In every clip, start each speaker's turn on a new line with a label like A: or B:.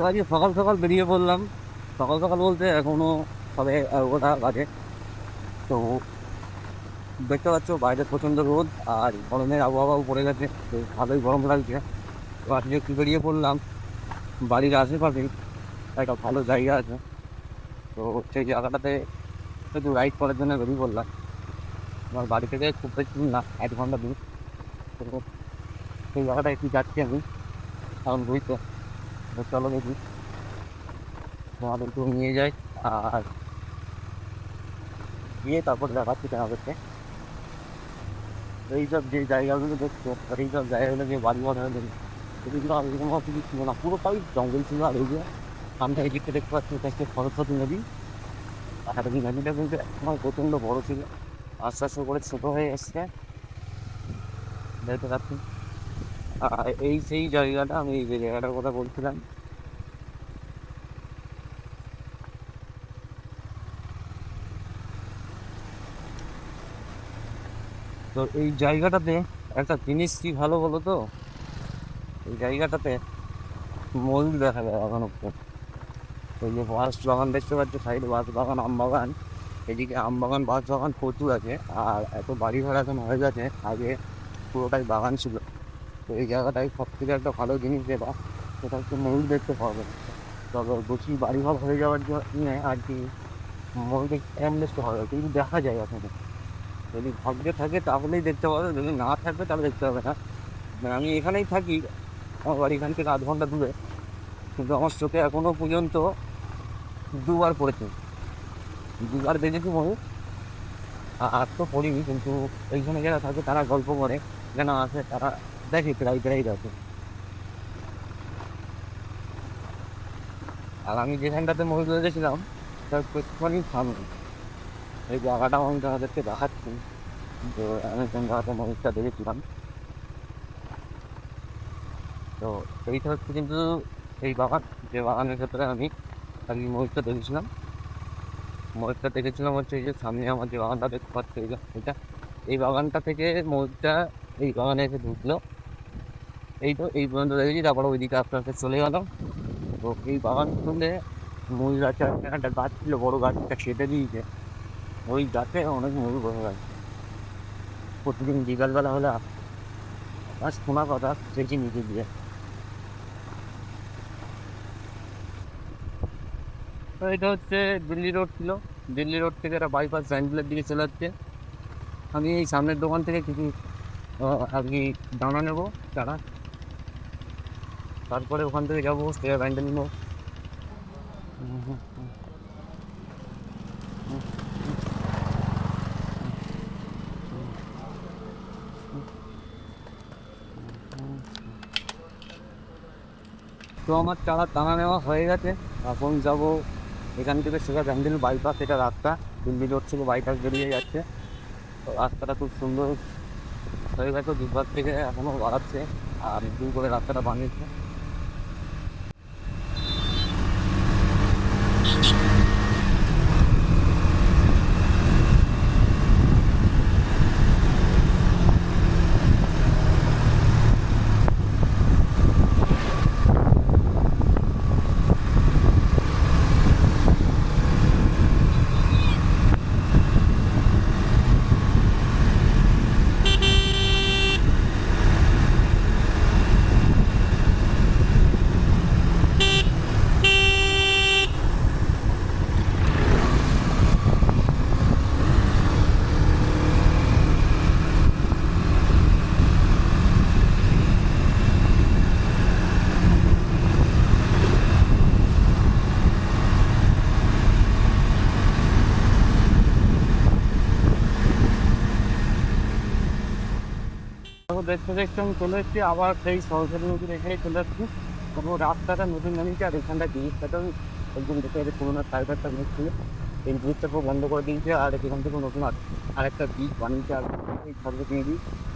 A: তো আজকে সকাল সকাল বেরিয়ে পড়লাম। সকাল সকাল বলতে এখনও সবে এগারোটা বাজে। তো দেখতে পাচ্ছ বাইরে প্রচণ্ড রোদ আর গরমের আবহাওয়াও পড়ে গেছে। ভালোই গরম লাগছে। তো আজকে একটু বেরিয়ে পড়লাম। বাড়ির আশেপাশেই একটা ভালো জায়গা আছে। তো সেই জায়গাটাতে একটু রাইড করার জন্য বেরিয়ে পড়লাম। আমার বাড়ি থেকে খুব বেশি না, এক ঘণ্টা দূর। তো সেই জায়গাটা একটু যাচ্ছি আমি। এখন বুঝতে চলো দেখি। তোমাদের একটু নিয়ে যাই আর গিয়ে তারপর দেখাচ্ছি তোমাদেরকে। এইসব যে জায়গাগুলো দেখছ, আর এইসব জায়গাগুলো যে বাড়ি গেছে এগুলো আমি কোনো কিছু ছিল না পুরোটাই জঙ্গল ছিল আর এই যে সামনে দিকটা দেখতে পাচ্ছি, এটা হচ্ছে সরস্বতী নদী। আর এই নদীটা কিন্তু একসময় প্রচণ্ড বড় ছিল। আস্তে আস্তে করে ছোটো হয়ে এসছে। দেখতে পাচ্ছি। এই সেই জায়গাটা, আমি এই যে জায়গাটার কথা বলছিলাম। তো এই জায়গাটাতে একটা জিনিস কি ভালো বলো তো এই জায়গাটাতে ময়ূর দেখা যায় এখনও ওই যে বাস বাগান দেখতে পাচ্ছ, সাইডে বাস বাগান, আম বাগান। এদিকে আম বাগান, বাঁশ বাগান প্রচুর আছে। আর এত বাড়ি ঘর এখন হয়ে গেছে, আগে পুরোটাই বাগান ছিল। তো এই জায়গাটাই সব থেকে একটা ভালো জিনিস যেটা সেটা হচ্ছে ময়ূর দেখতে যাবে তবে বেশি বাড়ি ঘর হয়ে যাওয়ার জন্য আর কি ময়ূর দেখতে অ্যামলেস্ট হবে কিন্তু দেখা যায় ওখানে যদি ভাগ্যে থাকে তাহলেই দেখতে পাবে যদি না থাকে তাহলে দেখতে পাবে না। মানে আমি এখানেই থাকি, আমার বাড়ি এখান থেকে আধ ঘণ্টা দূরে, কিন্তু আমার চোখে এখনও পর্যন্ত দুবার পড়েছে। দুবার দেখেছি ময়ূর, আর তো পড়িনি, কিন্তু এইখানে যারা থাকে তারা গল্প করে যেন আছে তারা দেখে প্রায় প্রায় দেখে। আর আমি যেখানটাতে ময়ূর দেখেছিলাম তার একটুখানি সামনে এই জায়গাটাও আমি তাদেরকে দেখাচ্ছি। তো আমি কোন জায়গাতে ময়ূরটা দেখেছিলাম। তো এইটা হচ্ছে কিন্তু এই বাগান। যে বাগানের ভেতরে আমি কি ময়ূরটা দেখেছিলাম। ময়ূরটা দেখেছিলাম হচ্ছে এই যে সামনে আমার যে বাগানটা দেখতে পাচ্ছি, এই এটা। এই বাগানটা থেকে ময়ূরটা এই বাগানে এসে ঢুকলো। এই তো, এই পর্যন্ত দেখেছি, তারপরে ওইদিকে আস্তে আস্তে চলে গেলাম। তো এই বাগান খুলে ময়ূর আছে একটা গাছ ছিল, বড় গাছটা কেটে দিয়েছে। ওই গাছে অনেক ময়ূর বসে গেছে। প্রতিদিন বিকালবেলা হলে আস- শোনা কথা, দেখি নিজে দিয়ে তো এটা হচ্ছে দিল্লি রোড ছিল। দিল্লি রোড থেকে একটা বাইপাস ব্যান্ডেলের দিকে চলে যাচ্ছে। আমি এই সামনের দোকান থেকে কিছু আর কি দানা নেব। চারা তারপরে ওখান থেকে যাব সে ব্যান্ডেল নেব। তো আমার চারা টানা নেওয়া হয়ে গেছে। এখন যাব এখান থেকে সোজা ব্যান্ডেল বাইপাস এটা রাস্তা। দিল্লি রোড থেকে বাইপাস বেরিয়ে যাচ্ছে। তো রাস্তাটা খুব সুন্দর হয়ে গেছে দুবার থেকে এখনও বাড়াচ্ছে। আর দূর করে রাস্তাটা বানিয়েছে। দেখতে আমি চলে এসেছি, আবার সেই সরকারি নদীর এখানে চলে আসছি। কোনো রাস্তাটা নতুন বানিয়েছে আর এখানটা ব্রিজটাটা একদম দেখতে পাচ্ছি, পুরোনো সাইডারটা ব্রিজ ছিল এই ব্রিজটা পুরো বন্ধ করে দিয়েছে, আর এখান থেকে নতুন আর আরেকটা ব্রিজ বানিয়েছে, আর এই সরকারি নদী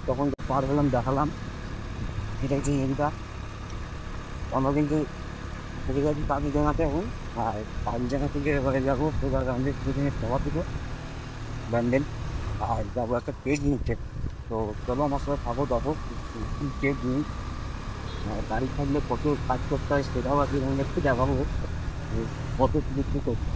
A: তখন পার হলাম, দেখালাম। এটা হচ্ছে নদীটা আমরা কিন্তু ঘুরে গেছি কাকিডাঙ্গাতে এখন। আর কাকিডাঙ্গা থেকে এবারে যাব সোজা গান্ধীর দুদিনের সভা থেকে। ব্যান্ডেল। আর যাব একটা পেজ নিচ্ছে তো চলো আমার সাথে থাকো, দেখো কি আর গাড়ি থাকলে কত কাজ করতে হয় সেটাও আজকে আমি একটু দেখাবো। কত কিছু করতে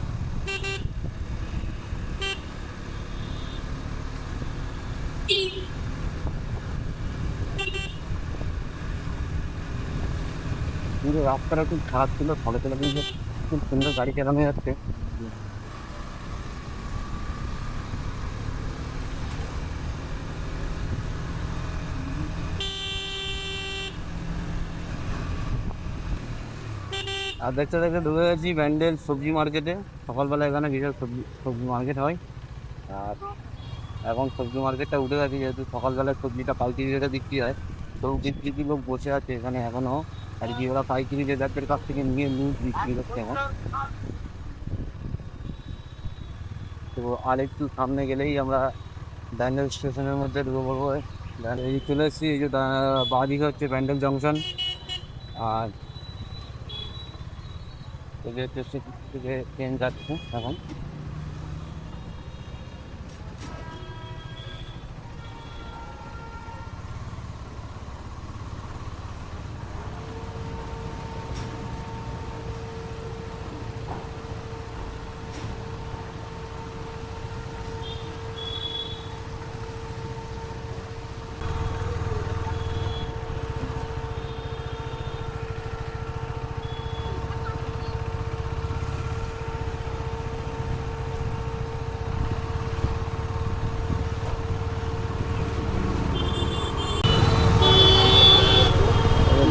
A: কিন্তু রাস্তাটা খুব খারাপ ছিল ফলে চলে কিন্তু খুব সুন্দর গাড়ি চালানো যাচ্ছে। আর দেখতে দেখতে ঢুকে গেছি ব্যান্ডেল সবজি মার্কেটে। সকালবেলা এখানে বিশাল সবজি সবজি মার্কেট হয়। আর এখন সবজি মার্কেটটা উঠে গেছে, যেহেতু সকালবেলায় সবজিটা পাইকারি রেটে বিক্রি হয়। তো কিছু লোক বসে আছে এখানে এখনও আর কি ওরা পাইকারি রেটের কাছ থেকে নিয়ে নিয়ে বিক্রি করছে এখন। তো আর একটু সামনে গেলেই আমরা ব্যান্ডেল স্টেশনের মধ্যে ঢুকে পড়ব। চলে এসেছি, এই যে বাঁদিকে হচ্ছে ব্যান্ডেল জংশন। আর থেকে ট্রেন যাচ্ছে এখন।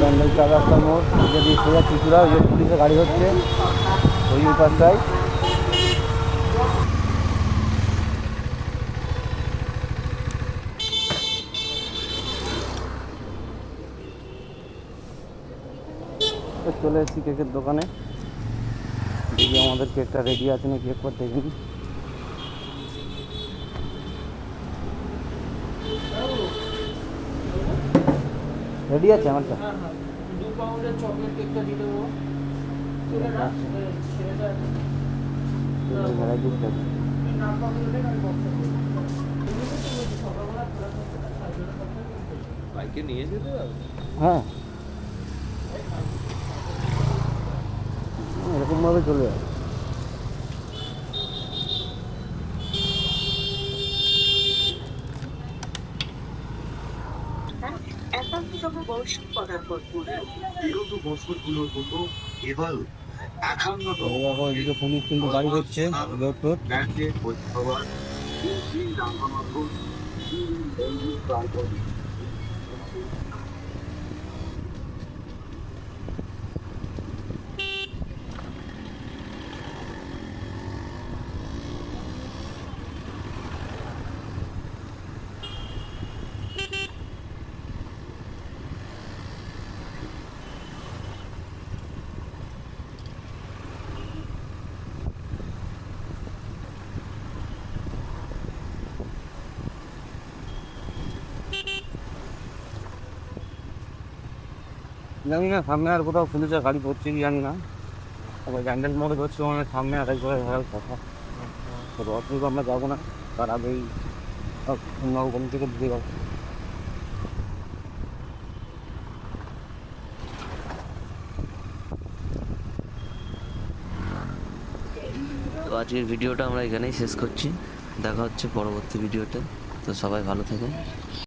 A: ব্যান্ডেল চার রাস্তার মোড় যদি সোজা ওই পুলিশের গাড়ি হচ্ছে। ওই চলে এসেছি কেকের দোকানে। দেখি আমাদের কেকটা রেডি আছে না কেক একবার দেখিনি রেডি আছে আমারটা?
B: দু পাউন্ডের চকলেট কেকটা দিয়ে দেবো।
C: বাইকে নিয়ে যেতে
A: হ্যাঁ। এরকমভাবে চলে যায়।
D: বর্ষণ পদার্পণ করল বিগত বছরগুলোর মতো একান্নতম
A: এদিকে পুলিশ কিন্তু গাড়ি
D: পরিষেবার রাঙ্গামাপুর
A: জানি না সামনে আর কোথাও পুলিশের গাড়ি পড়ছে কি জানি না আবার ব্যান্ডেল মোড়ে ধরছে মানে সামনে আর একবার হেরাল কথা। তো রথ আমরা যাব না, তার আগেই নবগম থেকে ঢুকে যাব।
E: তো আজকের ভিডিওটা আমরা এখানেই শেষ করছি। দেখা হচ্ছে পরবর্তী ভিডিওতে। তো সবাই ভালো থাকুন।